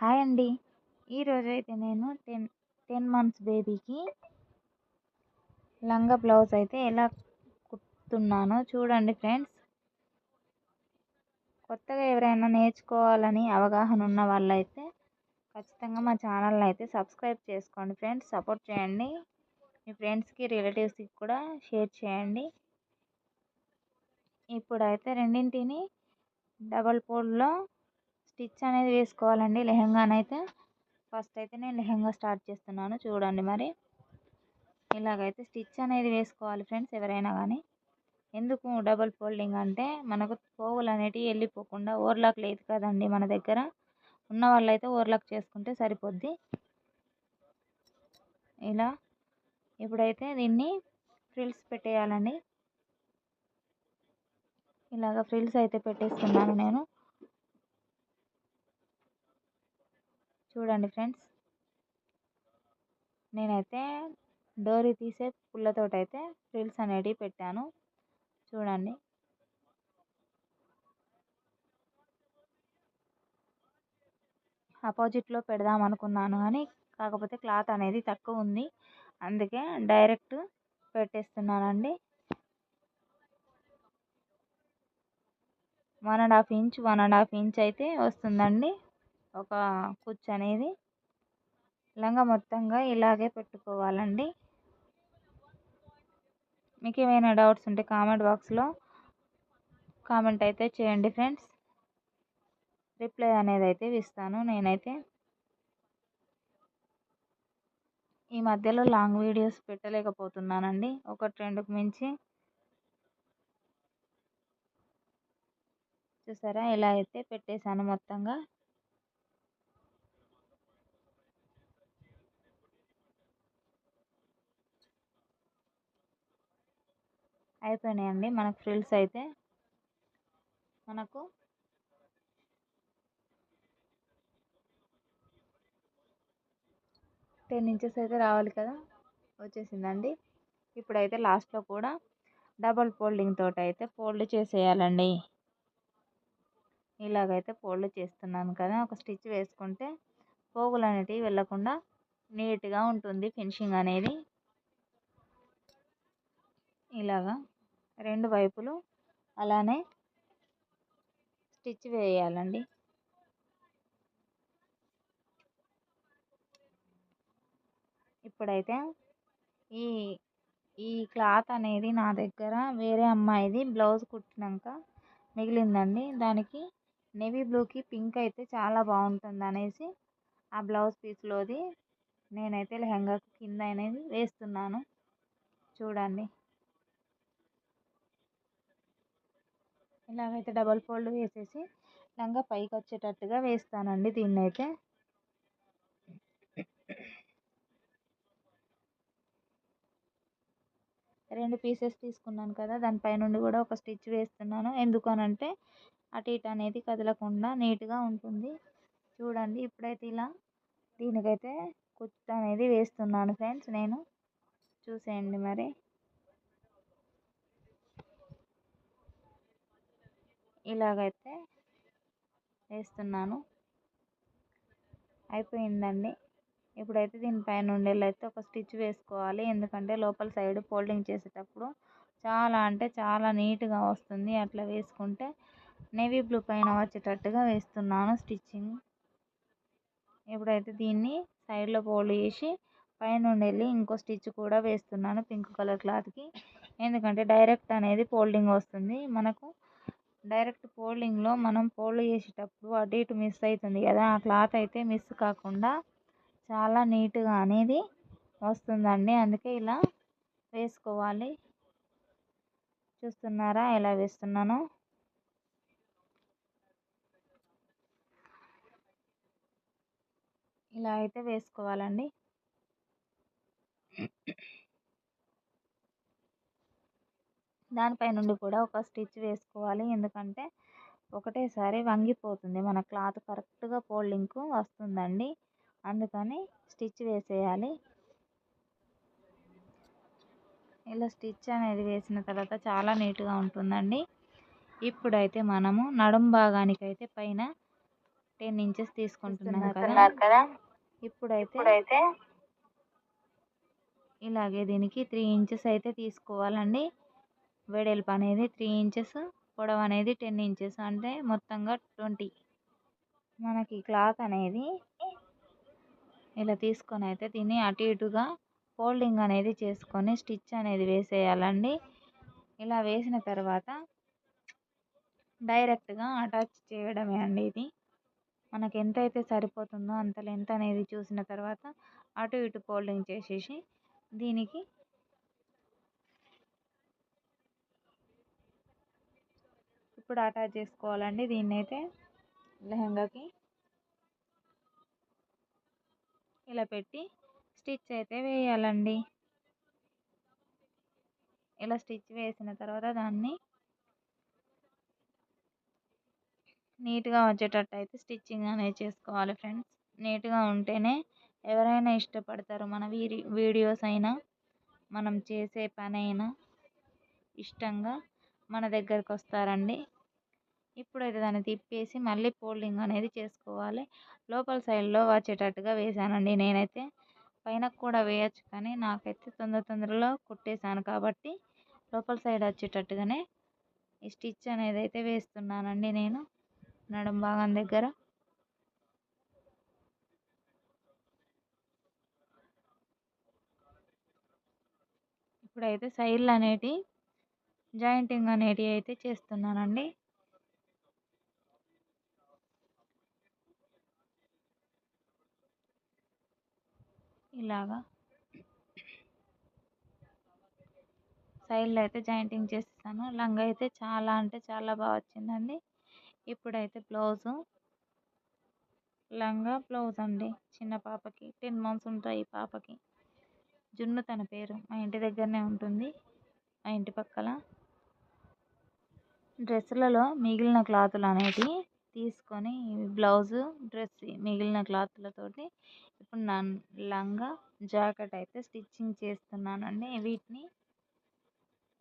Hi అండి. ఈరోజు అయితే నేను టెన్ టెన్ మంత్స్ బేబీకి లంగా బ్లౌజ్ అయితే ఎలా కుడుతున్నానో చూడండి ఫ్రెండ్స్. కొత్తగా ఎవరైనా నేర్చుకోవాలని అవగాహన ఉన్న వాళ్ళైతే ఖచ్చితంగా మా ఛానల్ని అయితే సబ్స్క్రైబ్ చేసుకోండి ఫ్రెండ్స్. సపోర్ట్ చేయండి. మీ ఫ్రెండ్స్కి రిలేటివ్స్కి కూడా షేర్ చేయండి. ఇప్పుడైతే రెండింటిని డబల్ పోల్లో స్టిచ్ అనేది వేసుకోవాలండి లెహంగానైతే ఫస్ట్ అయితే నేను లెహంగా స్టార్ట్ చేస్తున్నాను. చూడండి మరి. ఇలాగైతే స్టిచ్ అనేది వేసుకోవాలి ఫ్రెండ్స్ ఎవరైనా కానీ ఎందుకు డబల్ ఫోల్డింగ్ అంటే మనకు పోగులు అనేటివి వెళ్ళిపోకుండా ఓవర్లాక్ లేదు కదండి మన దగ్గర. ఉన్న వాళ్ళైతే ఓవర్లాక్ చేసుకుంటే సరిపోద్ది. ఇలా ఇప్పుడైతే దీన్ని ఫ్రిల్స్ పెట్టేయాలండి. ఇలాగ ఫ్రిల్స్ అయితే పెట్టేస్తున్నాను నేను. చూడండి ఫ్రెండ్స్. నేనైతే డోరీ తీసే పుల్లతోటైతే ఫ్రిల్స్ అనేటివి పెట్టాను. చూడండి. ఆపోజిట్లో పెడదాం అనుకున్నాను కానీ కాకపోతే క్లాత్ అనేది తక్కువ ఉంది. అందుకే direct పెట్టేస్తున్నానండి. One and half inch one and half inch అయితే వస్తుందండి. ఒక కుచ్చు అనేది లంగా మొత్తంగా ఇలాగే పెట్టుకోవాలండి. మీకు ఏమైనా డౌట్స్ ఉంటే కామెంట్ బాక్స్లో కామెంట్ అయితే చేయండి ఫ్రెండ్స్. రిప్లై అనేది అయితే ఇస్తాను నేనైతే. ఈ మధ్యలో లాంగ్ వీడియోస్ పెట్టలేకపోతున్నానండి. ఒకటి రెండుకు మించి. చూసారా? ఇలా అయితే పెట్టేశాను మొత్తంగా. అయిపోయినాయండి. మనకు ఫ్రిల్స్ అయితే మనకు టెన్ ఇంచెస్ అయితే రావాలి కదా వచ్చేసిందండి. ఇప్పుడైతే లాస్ట్లో కూడా డబల్ ఫోల్డింగ్ తోటి అయితే ఫోల్డ్ చేసేయాలండి. ఇలాగైతే ఫోల్డ్ చేస్తున్నాను కదా ఒక స్టిచ్ వేసుకుంటే పోగులు అనేటివి వెళ్ళకుండా నీట్గా ఉంటుంది ఫినిషింగ్ అనేది. ఇలాగా రెండు వైపులు అలానే స్టిచ్ వేయాలండి. ఇప్పుడైతే ఈ ఈ క్లాత్ అనేది నా దగ్గర వేరే అమ్మాయిది బ్లౌజ్ కుట్టినాక మిగిలిందండి. దానికి నేవీ బ్లూకి పింక్ అయితే చాలా బాగుంటుంది అనేసి ఆ బ్లౌజ్ పీస్లోది నేనైతే లెహంగా కింద అనేది వేస్తున్నాను. చూడండి. ఇలాగైతే డబల్ ఫోల్డ్ వేసేసి లంగా పైకి వచ్చేటట్టుగా వేస్తానండి దీన్ని అయితే రెండు పీసెస్ తీసుకున్నాను కదా దానిపై నుండి కూడా ఒక స్టిచ్ వేస్తున్నాను. ఎందుకనంటే అటు ఇటు అనేది కదలకుండా నీట్గా ఉంటుంది. చూడండి ఇప్పుడైతే ఇలా దీనికైతే కుర్తా అనేది వేస్తున్నాను ఫ్రెండ్స్ నేను చూసేయండి మరి. ఇలాగైతే వేస్తున్నాను. అయిపోయిందండి. ఇప్పుడైతే దీనిపైన ఉండేలైతే ఒక స్టిచ్ వేసుకోవాలి. ఎందుకంటే లోపల సైడ్ ఫోల్డింగ్ చేసేటప్పుడు చాలా అంటే చాలా నీట్గా వస్తుంది. అట్లా వేసుకుంటే నేవీ బ్లూ పైన వచ్చేటట్టుగా వేస్తున్నాను స్టిచ్చింగ్. ఇప్పుడైతే దీన్ని సైడ్లో ఫోల్డ్ చేసి పైన ఉండేళ్ళి ఇంకో స్టిచ్ కూడా వేస్తున్నాను పింక్ కలర్ క్లాత్కి. ఎందుకంటే డైరెక్ట్ అనేది ఫోల్డింగ్ వస్తుంది. మనకు డైరెక్ట్ ఫోల్డింగ్లో మనం ఫోల్డ్ చేసేటప్పుడు అటు ఇటు మిస్ అవుతుంది కదా ఆ క్లాత్ అయితే మిస్ కాకుండా చాలా నీట్గా అనేది వస్తుందండి. అందుకే ఇలా వేసుకోవాలి. చూస్తున్నారా? ఎలా వేస్తున్నానో? ఇలా అయితే వేసుకోవాలండి. దానిపై నుండి కూడా ఒక స్టిచ్ వేసుకోవాలి. ఎందుకంటే ఒకటేసారి వంగిపోతుంది. మన క్లాత్ కరెక్ట్గా ఫోల్డింగ్కు వస్తుందండి. అందుకని స్టిచ్ వేసేయాలి. ఇలా స్టిచ్ అనేది వేసిన తర్వాత చాలా నీట్గా ఉంటుందండి. ఇప్పుడైతే మనము నడుం భాగానికైతే పైన టెన్ ఇంచెస్ తీసుకుంటున్నాం కదా. ఇప్పుడైతే ఇలాగే దీనికి త్రీ ఇంచెస్ అయితే తీసుకోవాలండి. వెడల్పు అనేది త్రీ ఇంచెస్ పొడవు అనేది టెన్ ఇంచెస్ అంటే మొత్తంగా ట్వంటీ. మనకి క్లాత్ అనేది ఇలా తీసుకొని అయితే దీన్ని అటు ఇటుగా ఫోల్డింగ్ అనేది చేసుకొని స్టిచ్ అనేది వేసేయాలండి. ఇలా వేసిన తర్వాత డైరెక్ట్గా అటాచ్ చేయడమే అండి ఇది. మనకి ఎంత అయితే సరిపోతుందో అంత లెంత్ అనేది చూసిన తర్వాత అటు ఇటు ఫోల్డింగ్ చేసేసి దీనికి ఇప్పుడు అటాచ్ చేసుకోవాలండి దీన్ని అయితే లెహంగాకి? ఇలా పెట్టి స్టిచ్ అయితే వేయాలండి. ఇలా స్టిచ్ వేసిన తర్వాత దాన్ని నీట్గా వచ్చేటట్టు అయితే స్టిచ్చింగ్ అనేది చేసుకోవాలి ఫ్రెండ్స్. నీట్గా ఉంటేనే ఎవరైనా ఇష్టపడతారు. మన వీడియోస్ అయినా మనం చేసే పని అయినా ఇష్టంగా మన దగ్గరకు వస్తారండి ఇప్పుడైతే దాన్ని తిప్పేసి మళ్ళీ ఫోల్డింగ్ అనేది చేసుకోవాలి. లోపల సైడ్లో వచ్చేటట్టుగా వేసానండి నేనైతే. పైన కూడా వేయచ్చు కానీ నాకైతే తొందర తొందరలో కుట్టేశాను కాబట్టి లోపల సైడ్ వచ్చేటట్టుగానే ఈ స్టిచ్ అనేది అయితే వేస్తున్నానండి నేను. నడుం భాగం దగ్గర. ఇప్పుడైతే సైడ్లు అనేటి జాయింటింగ్ అనేటివి అయితే చేస్తున్నానండి. ఇలాగా. సైడ్లో అయితే జాయింటింగ్ చేసేసాను. లంగా అయితే చాలా అంటే చాలా బాగా వచ్చిందండి. ఇప్పుడైతే బ్లౌజు. లంగా బ్లౌజ్ అండి చిన్న పాపకి. టెన్ మంత్స్ ఉంటాయి పాపకి. జున్ను తన పేరు. మా ఇంటి దగ్గరనే ఉంటుంది. మా ఇంటి పక్కల. డ్రెస్సులలో మిగిలిన క్లాతులు అనేటివి తీసుకొని బ్లౌజు డ్రెస్ మిగిలిన క్లాత్లతోటి ఇప్పుడు నా లంగా జాకెట్ అయితే స్టిచ్చింగ్ చేస్తున్నానండి. వీటిని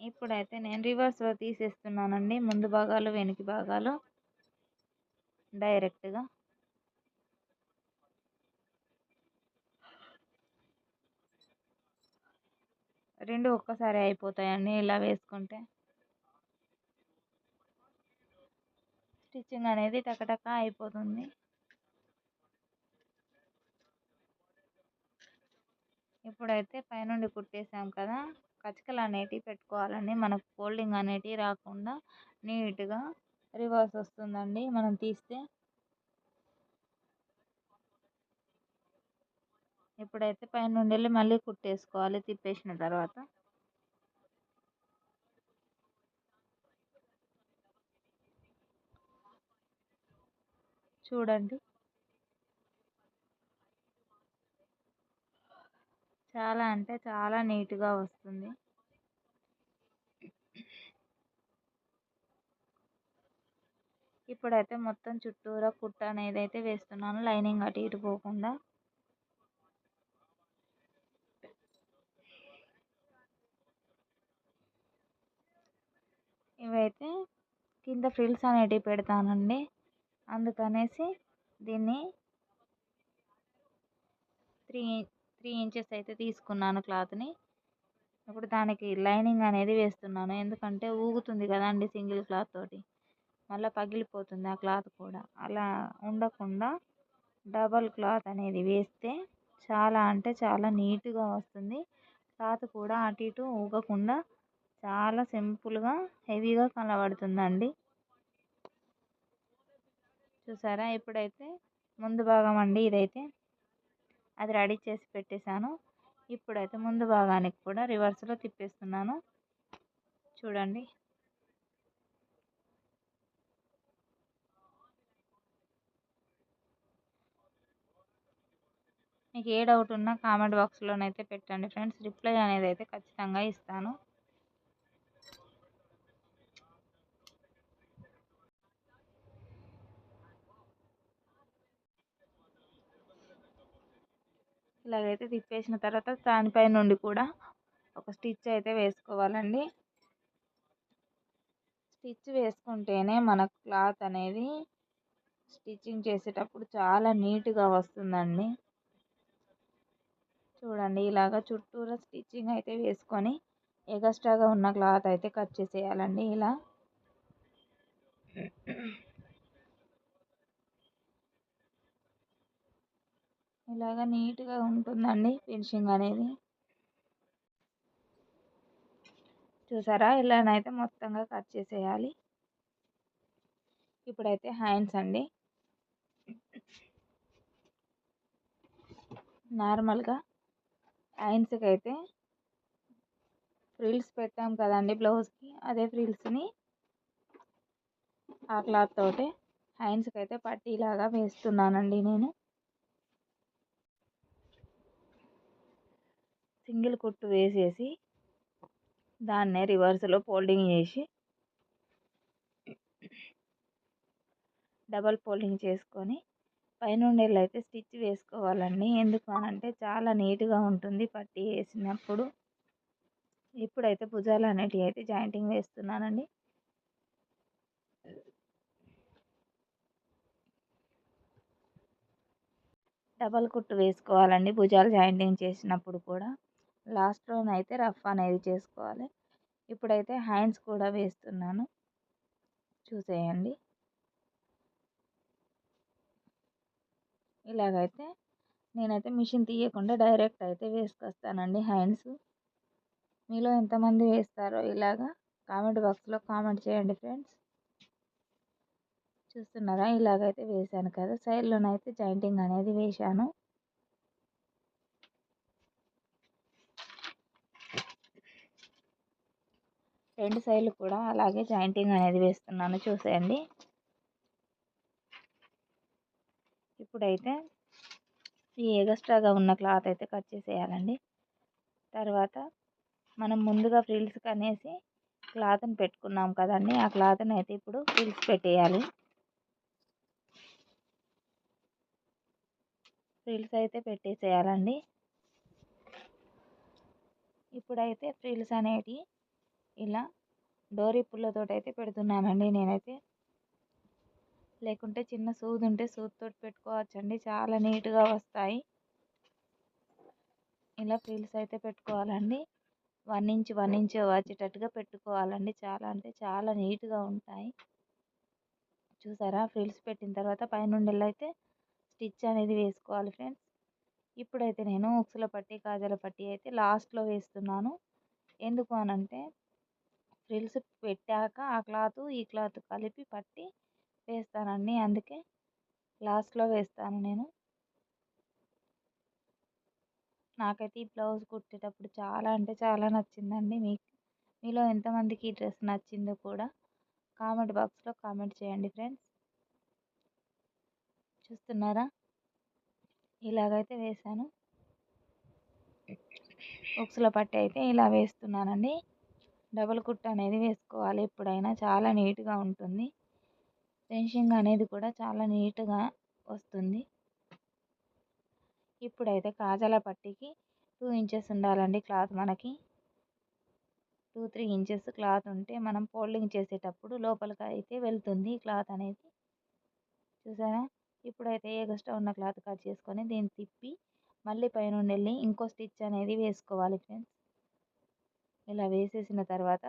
ఇప్పుడైతే నేను రివర్స్లో తీసేస్తున్నానండి. ముందు భాగాలు వెనక భాగాలు డైరెక్ట్గా. రెండు ఒక్కసారి అయిపోతాయండి ఇలా వేసుకుంటే. స్టిచ్చింగ్ అనేది టకటక అయిపోతుంది. ఇప్పుడైతే పైనుండి కుట్టేసాం కదా కచకలు అనేటివి పెట్టుకోవాలండి. మనకు ఫోల్డింగ్ అనేటివి రాకుండా నీట్గా రివర్స్ వస్తుందండి. మనం తీస్తే. ఇప్పుడైతే పైనుండి వెళ్ళి మళ్ళీ కుట్టేసుకోవాలి తిప్పేసిన తర్వాత. చూడండి. చాలా అంటే చాలా నీట్గా వస్తుంది. ఇప్పుడైతే మొత్తం చుట్టూరా కుట్ట అనేది అయితే వేస్తున్నాను. లైనింగ్ అటు ఇటు పోకుండా. ఇవైతే కింద ఫ్రిల్స్ అనేటివి పెడతానండి. అందుకనేసి దీన్ని త్రీ త్రీ ఇంచెస్ అయితే తీసుకున్నాను క్లాత్ని. ఇప్పుడు దానికి లైనింగ్ అనేది వేస్తున్నాను. ఎందుకంటే ఊగుతుంది కదండి సింగిల్ క్లాత్ తోటి. మళ్ళీ పగిలిపోతుంది ఆ క్లాత్ కూడా. అలా ఉండకుండా డబల్ క్లాత్ అనేది వేస్తే చాలా అంటే చాలా నీట్గా వస్తుంది. క్లాత్ కూడా అటు ఇటు ఊగకుండా చాలా సింపుల్గా హెవీగా కనబడుతుందండి. చూసారా? ఇప్పుడైతే ముందు భాగం అండి ఇదైతే. అది రెడీ చేసి పెట్టేశాను. ఇప్పుడైతే ముందు భాగానికి కూడా రివర్స్లో తిప్పేస్తున్నాను. చూడండి. మీకు ఏ డౌట్ ఉన్నా కామెంట్ బాక్స్లోనైతే పెట్టండి ఫ్రెండ్స్. రిప్లై అనేది అయితే ఖచ్చితంగా ఇస్తాను. ఇలాగైతే తిప్పేసిన తర్వాత దానిపై నుండి కూడా ఒక స్టిచ్ అయితే వేసుకోవాలండి. స్టిచ్ వేసుకుంటేనే మన క్లాత్ అనేది స్టిచ్చింగ్ చేసేటప్పుడు చాలా నీట్గా వస్తుందండి. చూడండి ఇలాగ చుట్టూరా స్టిచ్చింగ్ అయితే వేసుకొని ఎగస్ట్రాగా ఉన్న క్లాత్ అయితే కట్ చేసేయాలండి ఇలా. ఇలాగ నీట్గా ఉంటుందండి ఫినిషింగ్ అనేది. చూసారా? ఇలానైతే మొత్తంగా కట్ చేసేయాలి. ఇప్పుడైతే హ్యాండ్స్ అండి. నార్మల్గా హ్యాండ్స్కి అయితే ఫ్రిల్స్ పెట్టాం కదండి బ్లౌజ్కి. అదే ఫ్రిల్స్ని ఆ క్లాత్ తోటి హ్యాండ్స్కి అయితే పట్టీలాగా వేస్తున్నానండి నేను. సింగిల్ కుట్టు వేసేసి దాన్నే రివర్స్లో ఫోల్డింగ్ చేసి డబల్ ఫోల్డింగ్ చేసుకొని పైనుండేళ్ళు అయితే స్టిచ్ వేసుకోవాలండి. ఎందుకు అనంటే చాలా నీట్గా ఉంటుంది పట్టి వేసినప్పుడు. ఇప్పుడైతే భుజాలు అనేటివి అయితే జాయింటింగ్ వేస్తున్నానండి. డబల్ కుట్టు వేసుకోవాలండి. భుజాలు జాయింటింగ్ చేసినప్పుడు కూడా. లాస్ట్లోనైతే రఫ్ అనేది చేసుకోవాలి. ఇప్పుడైతే హ్యాండ్స్ కూడా వేస్తున్నాను. చూసేయండి. ఇలాగైతే నేనైతే మిషన్ తీయకుండా డైరెక్ట్ అయితే వేసుకొస్తానండి హ్యాండ్స్. మీలో ఎంతమంది వేస్తారో ఇలాగా కామెంట్ బాక్స్లో కామెంట్ చేయండి ఫ్రెండ్స్. చూస్తున్నారా? ఇలాగైతే వేసాను కదా! సైడ్లోనైతే జాయింటింగ్ అనేది వేశాను. రెండు సైడ్లు కూడా అలాగే జాయింటింగ్ అనేది వేస్తున్నాను. చూసేయండి. ఇప్పుడైతే ఈ ఎగస్ట్రాగా ఉన్న క్లాత్ అయితే కట్ చేసేయాలండి. తర్వాత మనం ముందుగా ఫ్రిల్స్ అనేసి క్లాత్ని పెట్టుకున్నాం కదండి. ఆ క్లాత్ని అయితే ఇప్పుడు ఫ్రిల్స్ పెట్టేయాలి. ఫ్రిల్స్ అయితే పెట్టేసేయాలండి. ఇప్పుడైతే ఫ్రిల్స్ అనేటివి ఇలా డోరీ పుల్లతో అయితే పెడుతున్నానండి నేనైతే. లేకుంటే చిన్న సూది ఉంటే సూదితో పెట్టుకోవచ్చండి. చాలా నీట్గా వస్తాయి. ఇలా ఫ్రిల్స్ అయితే పెట్టుకోవాలండి. వన్ ఇంచ్ వన్ ఇంచ్ వచ్చేటట్టుగా పెట్టుకోవాలండి. చాలా అంటే చాలా నీట్గా ఉంటాయి. చూసారా? ఫ్రిల్స్ పెట్టిన తర్వాత పైనుండి అయితే స్టిచ్ అనేది వేసుకోవాలి ఫ్రెండ్స్. ఇప్పుడైతే నేను ఉక్సుల పట్టి కాజల పట్టి అయితే లాస్ట్లో వేస్తున్నాను. ఎందుకు అనంటే ఫ్రిల్స్ పెట్టాక ఆ క్లాత్ ఈ క్లాత్ కలిపి పట్టి వేస్తానండి. అందుకే లాస్ట్లో వేస్తాను నేను. నాకైతే ఈ బ్లౌజ్ కుట్టేటప్పుడు చాలా అంటే చాలా నచ్చిందండి. మీకు మీలో ఎంతమందికి ఈ డ్రెస్ నచ్చిందో కూడా కామెంట్ బాక్స్లో కామెంట్ చేయండి ఫ్రెండ్స్. చూస్తున్నారా? ఇలాగైతే వేసాను ఉక్సుల పట్టి అయితే ఇలా వేస్తున్నానండి. డబల్ కుట్ అనేది వేసుకోవాలి. ఎప్పుడైనా చాలా నీట్గా ఉంటుంది. ఫినిషింగ్ అనేది కూడా చాలా నీట్గా వస్తుంది. ఇప్పుడైతే కాజాల పట్టీకి టూ ఇంచెస్ ఉండాలండి క్లాత్ మనకి. టూ త్రీ ఇంచెస్ క్లాత్ ఉంటే మనం ఫోల్డింగ్ చేసేటప్పుడు లోపలికి అయితే వెళ్తుంది క్లాత్ అనేది. చూసారా? ఇప్పుడైతే ఎగస్ట్రా ఉన్న క్లాత్ కట్ చేసుకొని దీన్ని తిప్పి మళ్ళీ పైన వెళ్ళి ఇంకో స్టిచ్ అనేది వేసుకోవాలి ఫ్రెండ్స్. ఇలా వేసేసిన తర్వాత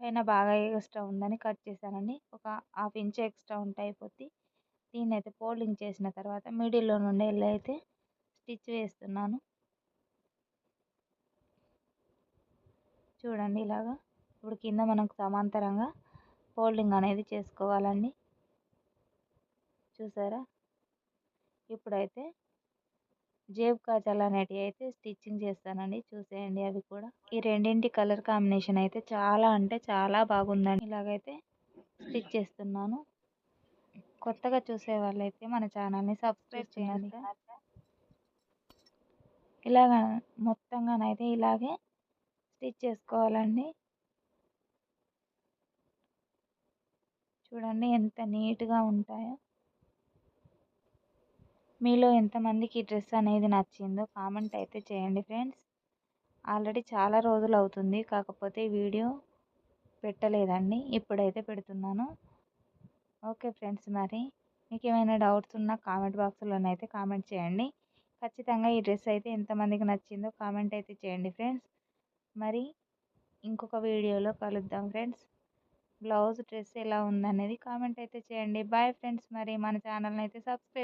పైన బాగా ఎక్స్ట్రా ఉందని కట్ చేశానండి. ఒక హాఫ్ ఇంచ్ ఎక్స్ట్రా ఉంటే అయిపోద్ది. దీన్ని అయితే ఫోల్డింగ్ చేసిన తర్వాత మిడిల్లో నుండి వెళ్ళి అయితే స్టిచ్ వేస్తున్నాను. చూడండి ఇలాగా. ఇప్పుడు కింద మనకు సమాంతరంగా ఫోల్డింగ్ అనేది చేసుకోవాలండి. చూసారా? ఇప్పుడైతే జేబు కాజాలు అనేటివి అయితే స్టిచ్చింగ్ చేస్తానండి చూసేయండి అవి కూడా. ఈ రెండింటి కలర్ కాంబినేషన్ అయితే చాలా అంటే చాలా బాగుందండి. ఇలాగైతే స్టిచ్ చేస్తున్నాను. కొత్తగా చూసే వాళ్ళైతే మన ఛానల్ని సబ్స్క్రైబ్ చేయండి. ఇలాగ మొత్తంగానైతే ఇలాగే స్టిచ్ చేసుకోవాలండి. చూడండి ఎంత నీట్గా ఉంటాయో. మీలో ఎంతమందికి ఈ డ్రెస్ అనేది నచ్చిందో కామెంట్ అయితే చేయండి ఫ్రెండ్స్. ఆల్రెడీ చాలా రోజులు అవుతుంది కాకపోతే వీడియో పెట్టలేదండి. ఇప్పుడైతే పెడుతున్నాను. ఓకే ఫ్రెండ్స్ మరి. మీకు ఏమైనా డౌట్స్ ఉన్నా కామెంట్ బాక్స్లోనైతే కామెంట్ చేయండి. ఖచ్చితంగా ఈ డ్రెస్ అయితే ఎంతమందికి నచ్చిందో కామెంట్ అయితే చేయండి ఫ్రెండ్స్. మరి ఇంకొక వీడియోలో కలుద్దాం ఫ్రెండ్స్. బ్లౌజ్ డ్రెస్ ఎలా ఉందనేది కామెంట్ అయితే చేయండి. బాయ్ ఫ్రెండ్స్ మరి. మన ఛానల్ని అయితే సబ్స్క్రైబ్